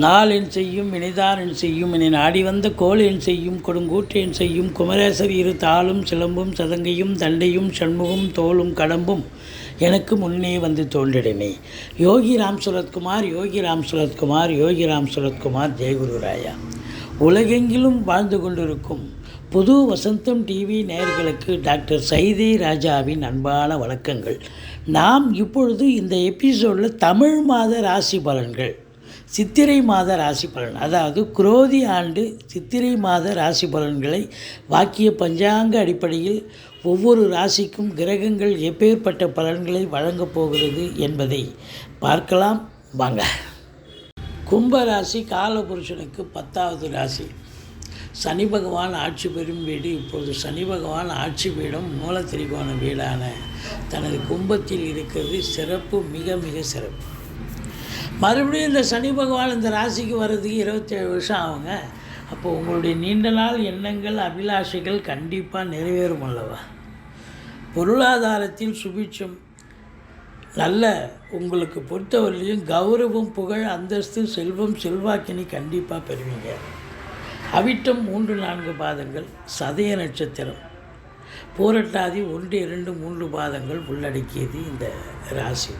நாளென் செய்யும் வினைதானென் செய்யும் இனி நாடி வந்த கோளென் செய்யும் கொடுங்கூற்றேன் செய்யும் குமரேசர் இரு தாளும் சிலம்பும் சதங்கையும் தண்டையும் சண்முகம் தோளும் கடம்பும் எனக்கு முன்னே வந்து தோன்றிடனே யோகி ராம் சுரத்குமார் யோகி ராம் சுரத்குமார் யோகி ராம் சுரத்குமார் ஜெயகுருராயா உலகெங்கிலும் வாழ்ந்து கொண்டிருக்கும் புது வசந்தம் டிவி நேயர்களுக்கு டாக்டர் சைதே ராஜாவின் அன்பான வணக்கங்கள். நாம் இப்பொழுது இந்த எபிசோடில் தமிழ் மாத ராசி பலன்கள் சித்திரை மாத ராசி பலன். அதாவது குரோதி ஆண்டு சித்திரை மாத ராசி பலன்களை வாக்கிய பஞ்சாங்க அடிப்படையில் ஒவ்வொரு ராசிக்கும் கிரகங்கள் எப்பேற்பட்ட பலன்களை வழங்கப் போகிறது என்பதை பார்க்கலாம். வாங்க. கும்ப ராசி காலபுருஷனுக்கு பத்தாவது ராசி. சனி பகவான் ஆட்சி பெறும் வீடு. இப்போது சனி பகவான் ஆட்சி பீடம் மூலத்திரிகோண வீடான தனது கும்பத்தில் இருக்கிறது சிறப்பு மிக மிக சிறப்பு. மறுபடியும் இந்த சனி பகவான் இந்த ராசிக்கு வர்றதுக்கு இருபத்தேழு வருஷம் ஆகுங்க. அப்போ உங்களுடைய நீண்ட நாள் எண்ணங்கள் அபிலாஷைகள் கண்டிப்பாக நிறைவேறும் அல்லவா? பொருளாதாரத்தில் சுபிட்சம் நல்ல உங்களுக்கு பொறுத்தவரையிலையும் கௌரவம் புகழ் அந்தஸ்து செல்வம் செல்வாக்கினி கண்டிப்பாக பெறுவீங்க. அவிட்டம் மூன்று நான்கு பாதங்கள் சதய நட்சத்திரம் பூரட்டாதி ஒன்று இரண்டு மூன்று பாதங்கள் உள்ளடக்கியது இந்த ராசி.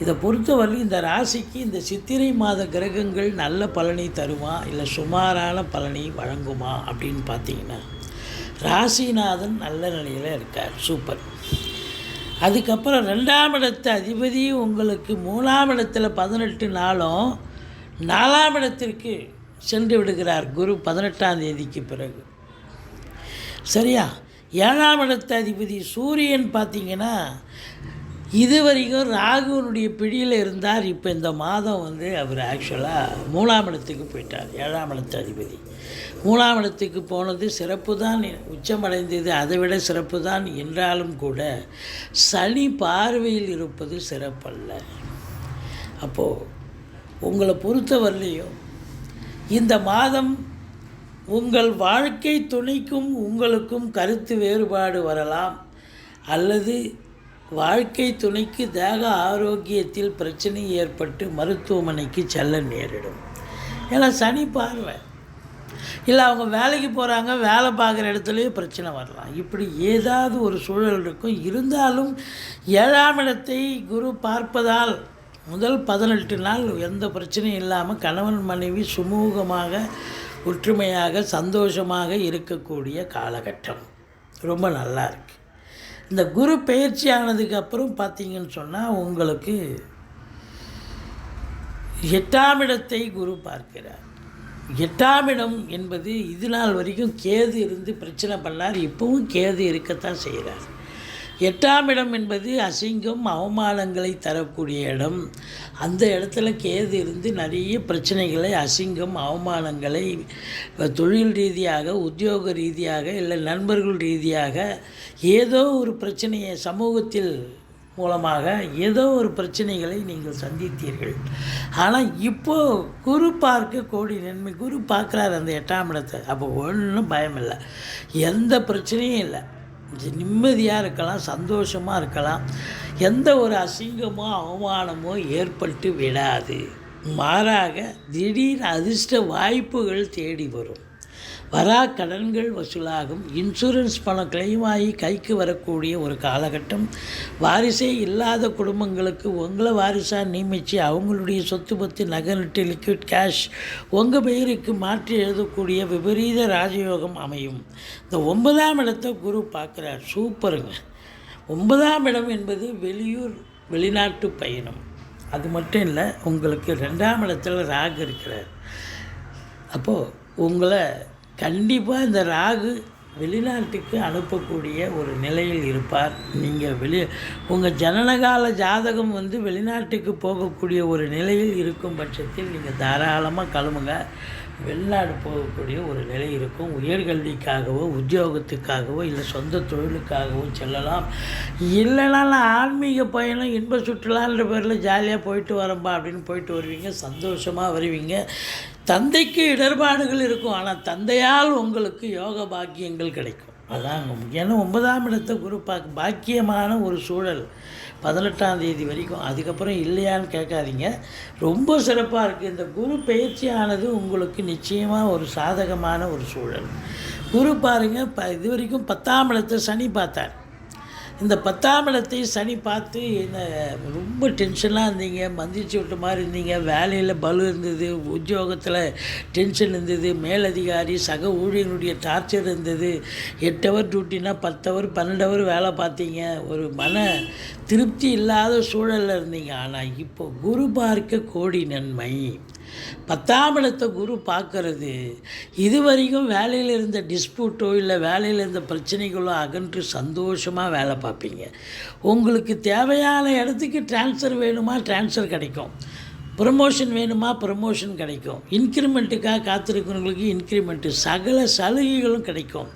இதை பொறுத்தவரை இந்த ராசிக்கு இந்த சித்திரை மாத கிரகங்கள் நல்ல பலனை தருமா? இல்லை சுமாரான பலனை வழங்குமா அப்படின்னு பார்த்தீங்கன்னா ராசிநாதன் நல்ல நிலையில் இருக்கார். சூப்பர். அதுக்கப்புறம் ரெண்டாம் இடத்து அதிபதி உங்களுக்கு மூணாம் இடத்துல பதினெட்டு நாளும் நாலாம் இடத்திற்கு சென்று விடுகிறார். குரு பதினெட்டாம் தேதிக்கு பிறகு. சரியா? ஏழாம் இடத்து அதிபதி சூரியன் பார்த்தீங்கன்னா இது வரைக்கும் ராகுவனுடைய பிடியில் இருந்தார். இப்போ இந்த மாதம் வந்து அவர் ஆக்சுவலாக மூணாம் இடத்துக்கு போயிட்டார். ஏழாம் இடத்து அதிபதி. மூணாம் இடத்துக்கு போனது சிறப்பு தான். உச்சமடைந்தது அதை விட சிறப்பு தான். என்றாலும் கூட சனி பார்வையில் இருப்பது சிறப்பல்ல. அப்போது உங்களை பொறுத்தவரையிலையும் இந்த மாதம் உங்கள் வாழ்க்கை துணைக்கும் உங்களுக்கும் கருத்து வேறுபாடு வரலாம். அல்லது வாழ்க்கை துணைக்கு தேக ஆரோக்கியத்தில் பிரச்சனை ஏற்பட்டு மருத்துவமனைக்கு செல்ல நேரிடும். ஏன்னா சனி பார்வை. இல்லை அவங்க வேலைக்கு போகிறாங்க வேலை பார்க்குற இடத்துலையே பிரச்சனை வரலாம். இப்படி ஏதாவது ஒரு சூழல் இருக்கும். இருந்தாலும் ஏழாம் இடத்தை குரு பார்ப்பதால் முதல் பதினெட்டு நாள் எந்த பிரச்சனையும் இல்லாமல் கணவன் மனைவி சுமூகமாக ஒற்றுமையாக சந்தோஷமாக இருக்கக்கூடிய காலகட்டம். ரொம்ப நல்லா இருக்குது இந்த குரு பயிற்சி ஆனதுக்கு அப்புறம் பார்த்தீங்கன்னு சொன்னால் உங்களுக்கு எட்டாம் இடத்தை குரு பார்க்கிறார். எட்டாம் இடம் என்பது இது நாள் வரைக்கும் கேது இருந்து பிரச்சனை பண்ணார் இப்போவும் கேது இருக்கத்தான் செய்கிறார். எட்டாம் இடம் என்பது அசிங்கம் அவமானங்களை தரக்கூடிய இடம். அந்த இடத்துல கேது இருந்து நிறைய பிரச்சனைகளை அசிங்கம் அவமானங்களை தொழில் ரீதியாக உத்தியோக ரீதியாக இல்லை நண்பர்கள் ரீதியாக ஏதோ ஒரு பிரச்சனையை சமூகத்தில் மூலமாக ஏதோ ஒரு பிரச்சனைகளை நீங்கள் சந்தித்தீர்கள். ஆனால் இப்போது குரு பார்க்க கோடி நன்மை குரு பார்க்குறாரு அந்த எட்டாம் இடத்தை. அப்போ ஒன்றும் பயம் இல்லை எந்த பிரச்சனையும் இல்லை. நிம்மதியாக இருக்கலாம் சந்தோஷமாக இருக்கலாம். எந்த ஒரு அசிங்கமோ அவமானமோ ஏற்பட்டு விடாது. மாறாக திடீர் அதிர்ஷ்ட வாய்ப்புகள் தேடி வரும். வரா கடன்கள் வசூலாகும். இன்சூரன்ஸ் பணம் கிளைம் ஆகி கைக்கு வரக்கூடிய ஒரு காலகட்டம். வாரிசே இல்லாத குடும்பங்களுக்கு உங்களை வாரிசாக நியமித்து அவங்களுடைய சொத்து பத்து நகை லிக்விட் கேஷ் உங்கள் பெயருக்கு மாற்றி எழுதக்கூடிய விபரீத ராஜயோகம் அமையும். இந்த ஒன்பதாம் இடத்தை குரு பார்க்குறார். சூப்பருங்க. ஒன்பதாம் இடம் என்பது வெளியூர் வெளிநாட்டு பயணம். அது மட்டும் இல்லை உங்களுக்கு ரெண்டாம் இடத்துல ராகு இருக்கிறார். அப்போது உங்களை கண்டிப்பாக இந்த ராகு வெளிநாட்டுக்கு அனுப்பக்கூடிய ஒரு நிலையில் இருப்பார். நீங்கள் வெளி உங்கள் ஜனனகால ஜாதகம் வந்து வெளிநாட்டுக்கு போகக்கூடிய ஒரு நிலையில் இருக்கும் பட்சத்தில் நீங்கள் தாராளமாக கிளம்புங்க. வெளிநாடு போகக்கூடிய ஒரு நிலை இருக்கும். உயர்கல்விக்காகவோ உத்தியோகத்துக்காகவோ இல்லை சொந்த தொழிலுக்காகவோ செல்லலாம். இல்லைனா நான் ஆன்மீக பயணம் இன்ப சுற்றுலான்ற பேரில் ஜாலியாக போயிட்டு வரம்பா அப்படின்னு போயிட்டு வருவீங்க. சந்தோஷமாக வருவீங்க. தந்தைக்கு இடர்பாடுகள் இருக்கும் ஆனால் தந்தையால் உங்களுக்கு யோக பாக்கியங்கள் கிடைக்கும். அதான் ஏன்னா ஒன்பதாம் இடத்தை குரு பா பாக்கியமான ஒரு சூழல் பதினெட்டாம் தேதி வரைக்கும். அதுக்கப்புறம் இல்லையான்னு கேட்காதீங்க. ரொம்ப சிறப்பாக இருக்குது இந்த குரு பயிற்சியானது உங்களுக்கு நிச்சயமாக ஒரு சாதகமான ஒரு சூழல். குரு பாருங்கள் ப இது வரைக்கும் பத்தாம் இடத்தை சனி பார்த்தார். இந்த பத்தாம் இடத்தை சனி பார்த்து என்ன ரொம்ப டென்ஷனாக இருந்தீங்க மந்திரிச்சு விட்ட மாதிரி இருந்தீங்க வேலையில் பலு இருந்தது உத்தியோகத்தில் டென்ஷன் இருந்தது மேலதிகாரி சக ஊழியனுடைய டார்ச்சர் இருந்தது எட்டு ஹவர் டியூட்டினா பத்து ஹவர் பன்னெண்டு ஹவர் வேலை பார்த்தீங்க ஒரு மன திருப்தி இல்லாத சூழலில் இருந்தீங்க. ஆனால் இப்போ குரு பார்க்க கோடி நன்மை. பத்தாம் இடத்தை குரு பார்க்கறது இது வரைக்கும் வேலையில் இருந்த டிஸ்பியூட்டோ இல்லை வேலையில் இருந்த பிரச்சனைகளோ அகன்று சந்தோஷமாக வேலை பார்ப்பீங்க. உங்களுக்கு தேவையான இடத்துக்கு ட்ரான்ஸ்ஃபர் வேணுமா ட்ரான்ஸ்ஃபர் கிடைக்கும். ப்ரமோஷன் வேணுமா ப்ரமோஷன் கிடைக்கும். இன்க்ரிமெண்ட்டுக்காக காத்திருக்கிறவங்களுக்கு இன்க்ரிமெண்ட்டு சகல சலுகைகளும் கிடைக்கும்.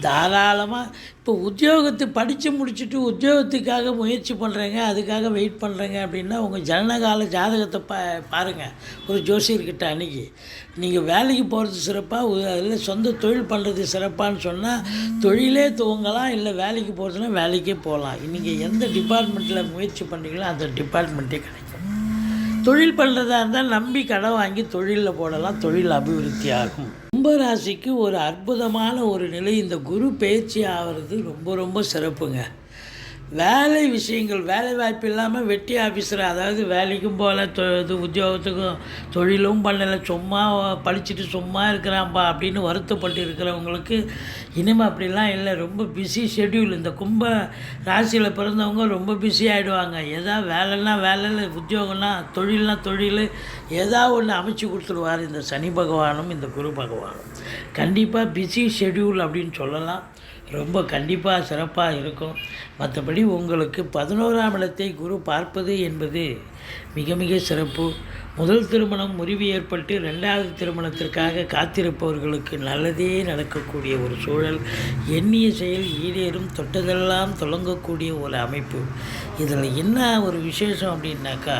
தாராளமாக இப்போ உத்தியோகத்தை படித்து முடிச்சுட்டு உத்தியோகத்துக்காக முயற்சி பண்ணுறேங்க அதுக்காக வெயிட் பண்ணுறேங்க அப்படின்னா உங்கள் ஜனனகால ஜாதகத்தை பா பாருங்கள் ஒரு ஜோசியர்கிட்ட அன்னைக்கு நீங்கள் வேலைக்கு போகிறது சிறப்பாக அதில் சொந்த தொழில் பண்ணுறது சிறப்பான்னு சொன்னால் தொழிலே துவங்கலாம் இல்லை வேலைக்கு போகிறதுனா வேலைக்கே போகலாம் நீங்கள் எந்த டிபார்ட்மெண்ட்டில் முயற்சி பண்ணுறீங்களோ அந்த டிபார்ட்மெண்ட்டே கிடைக்கும். தொழில் பண்ணுறதா இருந்தால் நம்பி கடன் வாங்கி தொழிலில் போடலாம் தொழில் அபிவிருத்தி ஆகும் கும்பராசிக்கு ஒரு அற்புதமான ஒரு நிலை. இந்த குரு பயிற்சி ஆகிறது ரொம்ப ரொம்ப சிறப்புங்க. வேலை விஷயங்கள் வேலை வாய்ப்பு இல்லாமல் வெட்டி ஆஃபீஸர் அதாவது வேலைக்கும் போகல தொ இது உத்தியோகத்துக்கும் தொழிலும் பண்ணலை சும்மா படிச்சுட்டு சும்மா இருக்கிறான்ப்பா அப்படின்னு வருத்தப்பட்டு இருக்கிறவங்களுக்கு இனிமேல் அப்படிலாம் இல்லை. ரொம்ப பிஸி ஷெட்யூல் இந்த கும்ப ராசியில் பிறந்தவங்க ரொம்ப பிஸி ஆகிடுவாங்க எதா வேலைன்னா வேலையில் உத்தியோகம்னா தொழில்னா தொழில் எதா ஒன்று அமைச்சு கொடுத்துருவார் இந்த சனி பகவானும் இந்த குரு பகவானும். கண்டிப்பாக பிஸி ஷெட்யூல் அப்படின்னு சொல்லலாம். ரொம்ப கண்டிப்பாக சிறப்பாக இருக்கும். மற்றபடி உங்களுக்கு பதினோராம் இடத்தை குரு பார்ப்பது என்பது மிக மிக சிறப்பு. முதல் திருமணம் முறிவு ஏற்பட்டு ரெண்டாவது திருமணத்திற்காக காத்திருப்பவர்களுக்கு நல்லதே நடக்கக்கூடிய ஒரு சூழல். எண்ணிய செயல் ஈடேறும் தொட்டதெல்லாம் தொடங்கக்கூடிய ஒரு அமைப்பு. இதில் என்ன ஒரு விசேஷம் அப்படின்னாக்கா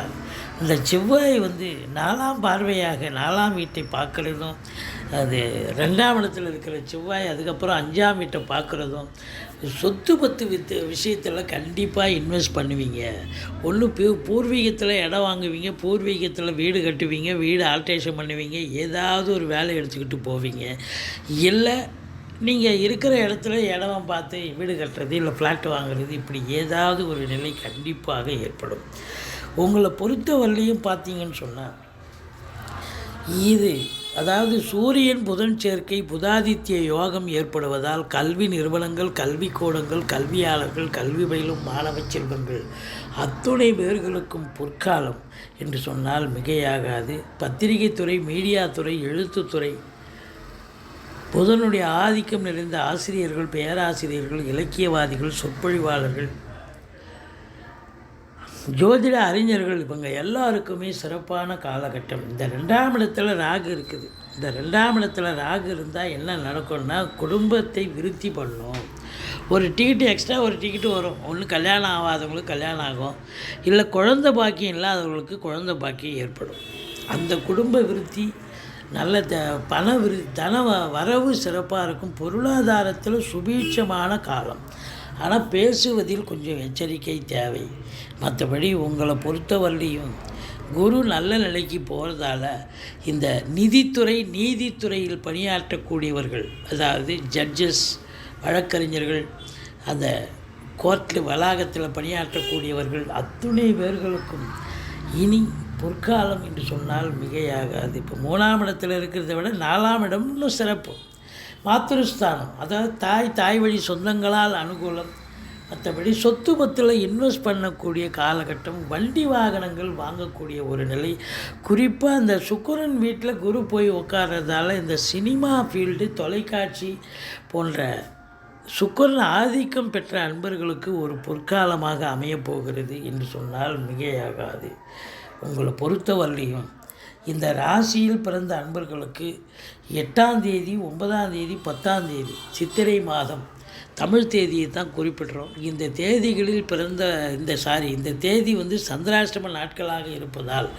இந்த செவ்வாய் வந்து நாலாம் பார்வையாக நாலாம் வீட்டை பார்க்குறதும் அது ரெண்டாம் இடத்துல இருக்கிற செவ்வாய் அதுக்கப்புறம் அஞ்சாம் வீட்டை பார்க்குறதும் சொத்து பத்து வித்து விஷயத்தில் கண்டிப்பாக இன்வெஸ்ட் பண்ணுவீங்க. ஒன்று பூர்வீகத்தில் இடம் வாங்குவீங்க பூர்வீகத்தில் வீடு கட்டுவீங்க வீடு ஆல்ட்ரேஷன் பண்ணுவீங்க ஏதாவது ஒரு வேலை எடுத்துக்கிட்டு போவீங்க. இல்லை நீங்கள் இருக்கிற இடத்துல இடம் பார்த்து வீடு கட்டுறது இல்லை ஃப்ளாட் வாங்குறது இப்படி ஏதாவது ஒரு நிலை கண்டிப்பாக ஏற்படும். உங்களை பொறுத்த வரலையும் பார்த்தீங்கன்னு சொன்னால் இது அதாவது சூரியன் புதன் சேர்க்கை புதாதித்ய யோகம் ஏற்படுவதால் கல்வி நிறுவனங்கள் கல்விக்கூடங்கள் கல்வியாளர்கள் கல்வி பயிலும் மாணவ செல்வங்கள் அத்துணை பேர்களுக்கும் பொற்காலம் என்று சொன்னால் மிகையாகாது. பத்திரிகை துறை மீடியா துறை எழுத்துத்துறை புதனுடைய ஆதிக்கம் நிறைந்த ஆசிரியர்கள் பேராசிரியர்கள் இலக்கியவாதிகள் சொற்பொழிவாளர்கள் ஜோதிட அறிஞர்கள் இவங்க எல்லாருக்குமே சிறப்பான காலகட்டம். இந்த ரெண்டாம் இடத்துல ராகு இருக்குது. இந்த ரெண்டாம் இடத்துல ராகு இருந்தால் என்ன நடக்கும்னா குடும்பத்தை விருத்தி பண்ணும். ஒரு டிக்கெட்டு எக்ஸ்ட்ரா ஒரு டிக்கெட்டு வரும். ஒன்று கல்யாணம் ஆகாதவங்களுக்கு கல்யாணம் ஆகும். இல்லை குழந்த பாக்கியம் இல்லாதவங்களுக்கு குழந்த பாக்கியம் ஏற்படும். அந்த குடும்ப விருத்தி நல்ல த பண விரு தன வரவு சிறப்பாக இருக்கும். பொருளாதாரத்தில் சுபீட்சமான காலம். ஆனால் பேசுவதில் கொஞ்சம் எச்சரிக்கை தேவை. மற்றபடி உங்களை பொறுத்தவரையிலையும் குரு நல்ல நிலைக்கு போகிறதால இந்த நிதித்துறை நீதித்துறையில் பணியாற்றக்கூடியவர்கள் அதாவது ஜட்ஜஸ் வழக்கறிஞர்கள் அந்த கோர்ட்டில் வளாகத்தில் பணியாற்றக்கூடியவர்கள் அத்துணை பேர்களுக்கும் இனி பொற்காலம் என்று சொன்னால் மிகையாகாது. இப்போ மூணாம் இடத்தில் இருக்கிறத விட நாலாம் இடம் இன்னும் சிறப்பு. மாத்திருஸ்தானம் அதாவது தாய் தாய் வழி சொந்தங்களால் அனுகூலம். மற்றபடி சொத்து பத்தில் இன்வெஸ்ட் பண்ணக்கூடிய காலகட்டம் வண்டி வாகனங்கள் வாங்கக்கூடிய ஒரு நிலை. குறிப்பாக அந்த சுக்கரன் வீட்டில் குரு போய் உட்கார்றதால இந்த சினிமா ஃபீல்டு தொலைக்காட்சி போன்ற சுக்கரன் ஆதிக்கம் பெற்ற அன்பர்களுக்கு ஒரு பொற்காலமாக அமையப் போகிறது என்று சொன்னால் மிகையாகாது. உங்களை பொறுத்தவரையிலையும் இந்த ராசியில் பிறந்த அன்பர்களுக்கு எட்டாம் தேதி ஒன்பதாம் தேதி பத்தாம் தேதி சித்திரை மாதம். தமிழ் தேதியை தான் குறிப்பிடுறோம். இந்த தேதிகளில் பிறந்த இந்த சாரி இந்த தேதி வந்து சந்திராஷ்டம நாட்களாக இருப்பதால்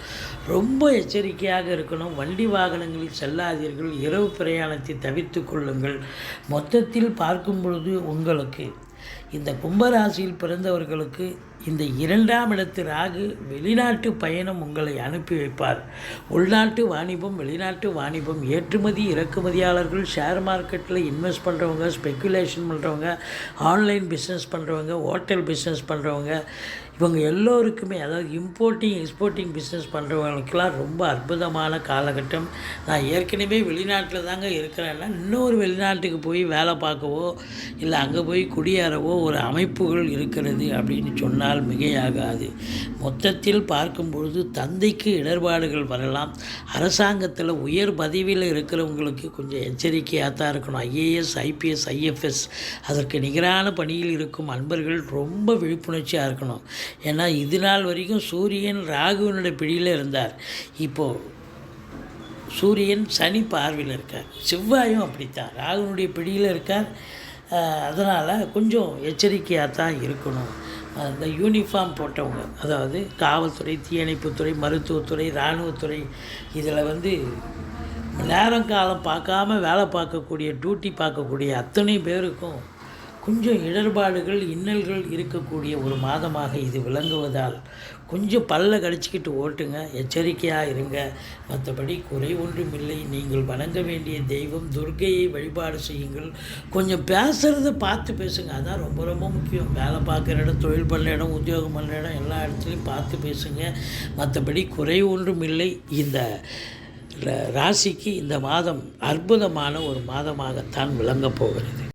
ரொம்ப எச்சரிக்கையாக இருக்கணும். வண்டி வாகனங்களில் செல்லாதீர்கள். இரவு பிரயாணத்தை தவிர்த்து கொள்ளுங்கள். மொத்தத்தில் பார்க்கும் பொழுது உங்களுக்கு இந்த கும்பராசியில் பிறந்தவர்களுக்கு இந்த இரண்டாம் இடத்து ராகு வெளிநாட்டு பயணம் உங்களை அனுப்பி வைப்பார். உள்நாட்டு வாணிபம் வெளிநாட்டு வாணிபம் ஏற்றுமதி இறக்குமதியாளர்கள் ஷேர் மார்க்கெட்டில் இன்வெஸ்ட் பண்ணுறவங்க ஸ்பெக்குலேஷன் பண்ணுறவங்க ஆன்லைன் பிஸ்னஸ் பண்ணுறவங்க ஹோட்டல் பிஸ்னஸ் பண்ணுறவங்க இவங்க எல்லோருக்குமே அதாவது இம்போர்ட்டிங் எக்ஸ்போர்ட்டிங் பிஸ்னஸ் பண்ணுறவங்களுக்கெல்லாம் ரொம்ப அற்புதமான காலகட்டம். நான் ஏற்கனவே வெளிநாட்டில் தாங்க இருக்கிறேன்னா இன்னொரு வெளிநாட்டுக்கு போய் வேலை பார்க்கவோ இல்லை அங்கே போய் குடியேறவோ ஒரு அமைப்புகள் இருக்கிறது அப்படின்னு என்றால் மிகையாகாது. மொத்தத்தில் பார்க்கும்பொழுது தந்தைக்கு இடர்பாடுகள் வரலாம். அரசாங்கத்தில் உயர் பதவியில் இருக்கிறவங்களுக்கு கொஞ்சம் எச்சரிக்கையாக தான் இருக்கணும். ஐஏஎஸ் ஐபிஎஸ் ஐஎஃப்எஸ் அதற்கு நிகரான பணியில் இருக்கும் அன்பர்கள் ரொம்ப விழிப்புணர்ச்சியாக இருக்கணும். ஏன்னா இது நாள் வரைக்கும் சூரியன் ராகுவனுடைய பிடியில் இருந்தார். இப்போது சூரியன் சனி பார்வையில் இருக்கார். செவ்வாயும் அப்படித்தான். ராகுனுடைய பிடியில் இருக்கார். அதனால் கொஞ்சம் எச்சரிக்கையாக தான் இருக்கணும். அந்த யூனிஃபார்ம் போட்டவங்க அதாவது காவல்துறை தீயணைப்புத்துறை மருத்துவத்துறை இராணுவத்துறை இதில் வந்து நேரம் காலம் பார்க்காம வேலை பார்க்கக்கூடிய டியூட்டி பார்க்கக்கூடிய அத்தனை பேருக்கும் கொஞ்சம் இடர்பாடுகள் இன்னல்கள் இருக்கக்கூடிய ஒரு மாதமாக இது விளங்குவதால் கொஞ்சம் பல்ல கடிச்சிக்கிட்டு ஓட்டுங்க எச்சரிக்கையாக இருங்க. மற்றபடி குறை ஒன்றும் இல்லை நீங்கள் வணங்க வேண்டிய தெய்வம் துர்க்கையை வழிபாடு செய்யுங்கள். கொஞ்சம் பேசுகிறத பார்த்து பேசுங்க. அதான் ரொம்ப ரொம்ப முக்கியம். வேலை பார்க்குற இடம் தொழில் பண்ணுற இடம் உத்தியோகம் பண்ணுற இடம் எல்லா இடத்துலையும் பார்த்து பேசுங்க. மற்றபடி குறை ஒன்றும் இல்லை இந்த ராசிக்கு இந்த மாதம் அற்புதமான ஒரு மாதமாகத்தான் விளங்கப் போகிறது.